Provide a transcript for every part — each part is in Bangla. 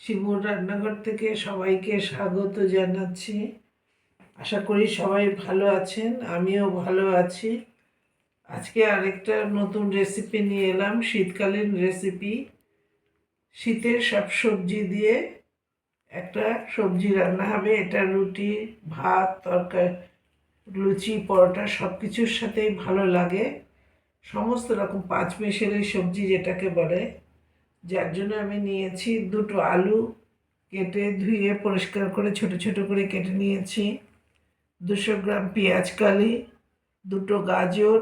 শিবুর রান্নাঘর থেকে সবাইকে স্বাগত জানাচ্ছি। আশা করি সবাই ভালো আছেন, আমিও ভালো আছি। আজকে আরেকটা নতুন রেসিপি নিয়ে এলাম, শীতকালীন রেসিপি শীতের সব সবজি দিয়ে একটা সবজি রান্না হবে। এটা রুটি, ভাত, তরকারি, লুচি, পরোটা সব কিছুর সাথেই ভালো লাগে। সমস্ত রকম পাঁচ মেশের সবজি যেটাকে বলে। যার জন্য আমি নিয়েছি দুটো আলু কেটে ধুয়ে পরিষ্কার করে ছোট ছোট করে কেটে নিয়েছি। দুশো গ্রাম পেঁয়াজ কালি, দুটো গাজর,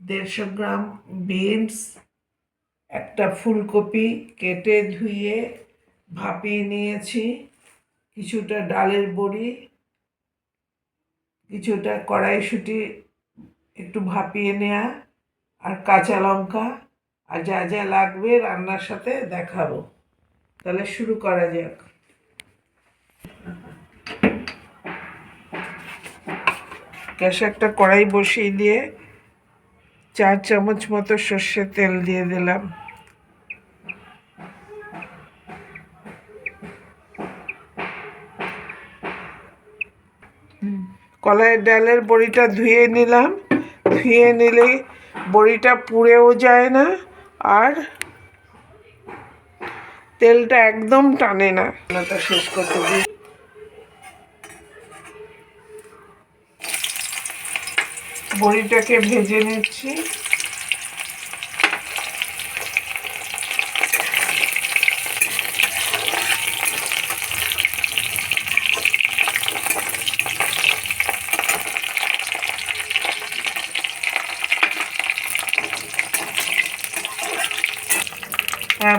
দেড়শো গ্রাম বিনস, একটা ফুলকপি কেটে ধুয়ে ভাপিয়ে নিয়েছি। কিছুটা ডালের বড়ি, কিছুটা কড়াইশুঁটি একটু ভাপিয়ে নেওয়া আর কাঁচা লঙ্কা আর যা যা লাগবে রান্নার সাথে দেখাবো। তাহলে শুরু করা যাক। গ্যাসে একটা কড়াই বসিয়ে দিয়ে চার চামচ মতো সর্ষের তেল দিয়ে দিলাম। কলাইয়ের ডালের বড়িটা ধুয়ে নিলাম। ধুয়ে নিলে বড়িটা পুড়েও যায় না। আর তেলটা একদম টানে না। শেষ করতে দিই। বড়িটাকে ভেজে নিচ্ছি।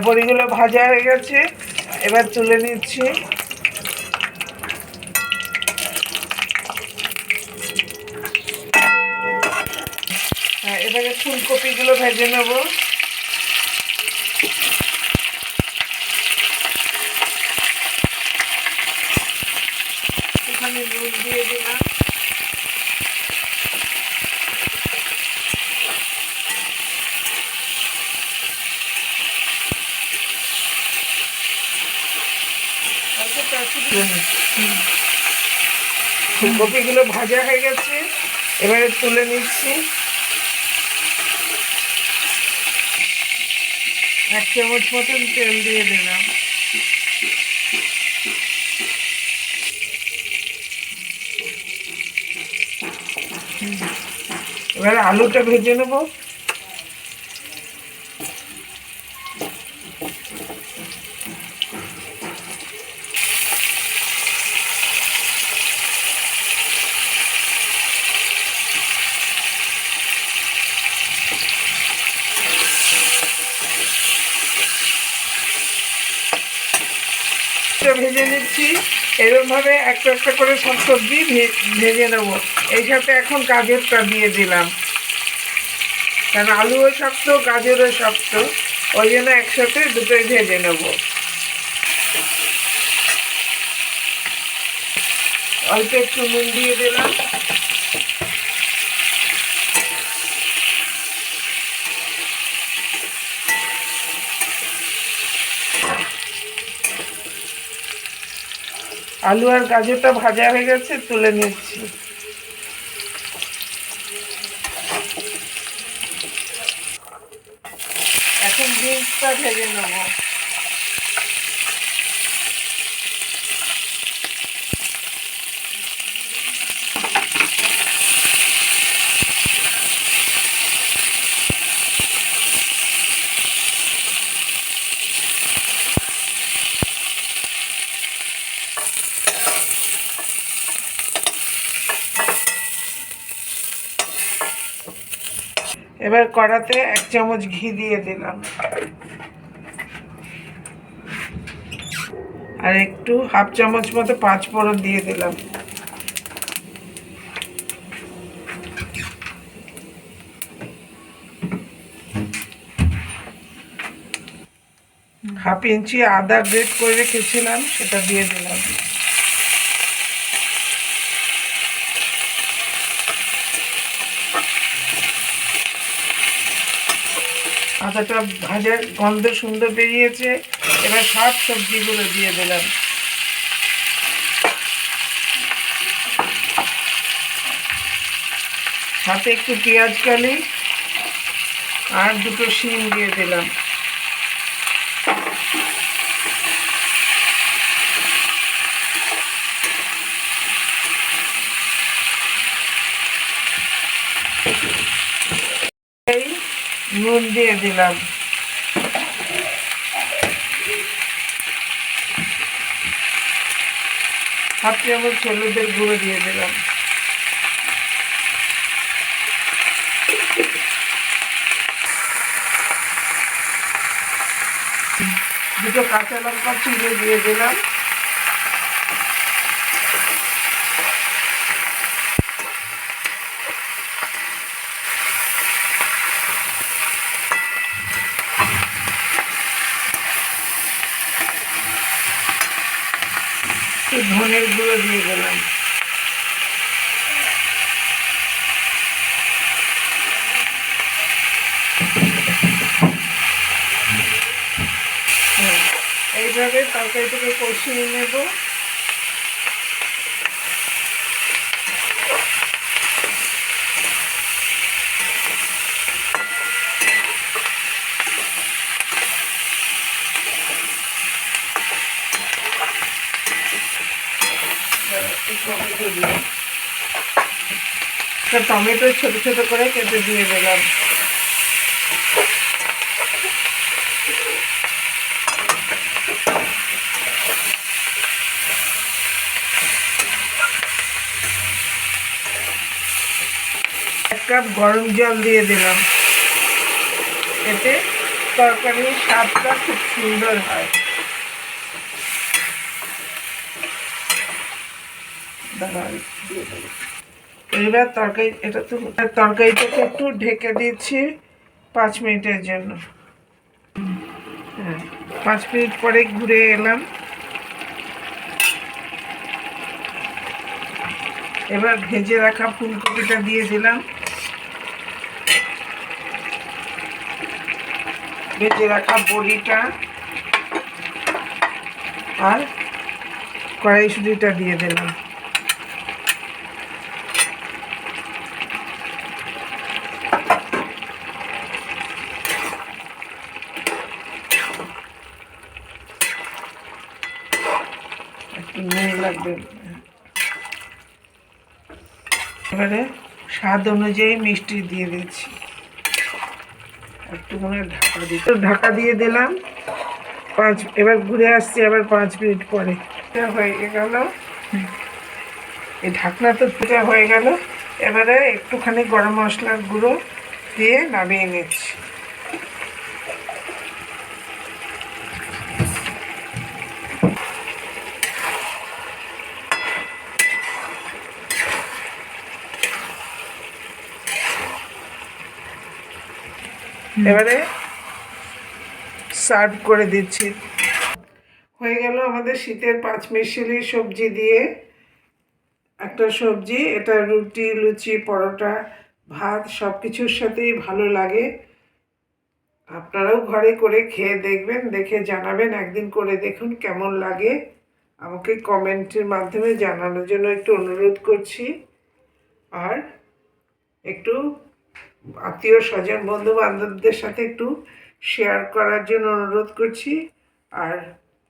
বড়িগুলো ভাজা হয়ে গেছে। এবার তুলে নিচ্ছি। হ্যাঁ এবারে ফুলকপিগুলো ভেজে নেব এখানে নুন দিয়ে দিলাম ফুলকপিগুলো ভাজা হয়ে গেছে। এবারে তুলে নিচ্ছি। এক চামচ মতন তেল দিয়ে দিলাম। এবারে আলুটা ভেজে নেব। এটা ভেজে নিচ্ছি। এরকমভাবে একটা একটা করে সব সবজি ভেজে নেব। এই সাথে এখন গাজরটা দিয়ে দিলাম। কারণ আলুও শক্ত, গাজরও শক্ত। ওই জন্য একসাথে দুটোই ভেজে নেব। অল্প একটু নুন দিয়ে দিলাম। আলু আর গাজরটা ভাজা হয়ে গেছে তুলে নিচ্ছি। এখন বিনসটা ভেজে নেব। এবার কড়াতে এক চামচ ঘি দিয়ে দিলাম। আর একটু হাফ চামচ মতো পাঁচ ফোড়ন দিয়ে দিলাম। হাফ ইঞ্চি আদা গ্রেট করে রেখেছিলাম, সেটা দিয়ে দিলাম। আদাটা ভাজার গন্ধ সুন্দর বেরিয়েছে। এবার সব সবজিগুলো দিয়ে দিলাম। সাথে একটু পেঁয়াজ কালি আর দুটো শিম দিয়ে দিলাম এই নুন দিয়ে দিলাম। হাফ চামচ হলুদের গুঁড়ো দিয়ে দিলাম। দুটো কাঁচা লঙ্কা চিড়ে দিয়ে দিলাম। ধনের গুঁড়ো দিয়ে হ্যাঁ, এইভাবে তরকারিটাকে কষিয়ে নেব। টমেটো দিয়ে টমেটো ছোট ছোট করে কেটে দিয়ে দিলাম। এক কাপ গরম জল দিয়ে দিলাম। এতে তরকারির স্বাদটা খুব সুন্দর হয়। এবার তরকারি, এটা তো তরকারিটাকে একটু ঢেকে দিচ্ছি পাঁচ মিনিটের জন্য। হ্যাঁ পাঁচ মিনিট পরে ঘুরে এলাম। এবার ভেজে রাখা ফুলকপিটা দিয়ে দিলাম। ভেজে রাখা বড়িটা আর কড়াইশুটিটা দিয়ে দিলাম একটু নুন লাগবে এবারে স্বাদ অনুযায়ী মিষ্টি দিয়ে দিচ্ছি। একটু মনে ঢাকা দিতে ঢাকা দিয়ে দিলাম। পাঁচ এবার ঘুরে আসছি আবার পাঁচ মিনিট পরে। হয়ে গেল। এই ঢাকনা তো ফুটা হয়ে গেল। এবারে একটুখানি গরম মশলার গুঁড়ো দিয়ে নামিয়ে নিচ্ছি। এবারে সার্ভ করে দিচ্ছি। হয়ে গেল আমাদের শীতের পাঁচ মিশালি সবজি দিয়ে। একটা সবজি, এটা রুটি, লুচি, পরোটা, ভাত সব কিছুর সাথেই ভালো লাগে। আপনারাও ঘরে করে খেয়ে দেখবেন, দেখে জানাবেন, একদিন করে দেখুন কেমন লাগে। আমাকে কমেন্টের মাধ্যমে জানানোর জন্য একটু অনুরোধ করছি। আর একটু আত্মীয় স্বজন বন্ধু বান্ধবদের সাথে একটু শেয়ার করার জন্য অনুরোধ করছি। আর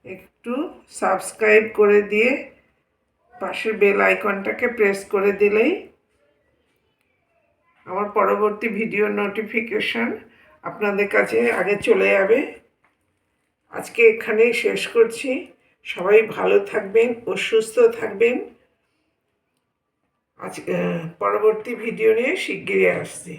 একটু সাবস্ক্রাইব করে দিয়ে পাশের বেল আইকনটাকে প্রেস করে দিলেই আমার পরবর্তী ভিডিও নোটিফিকেশান আপনাদের কাছে আগে চলে যাবে। আজকে এখানেই শেষ করছি। সবাই ভালো থাকবেন ও সুস্থ থাকবেন। আজ পরবর্তী ভিডিও নিয়ে শিগগিরই আসছি।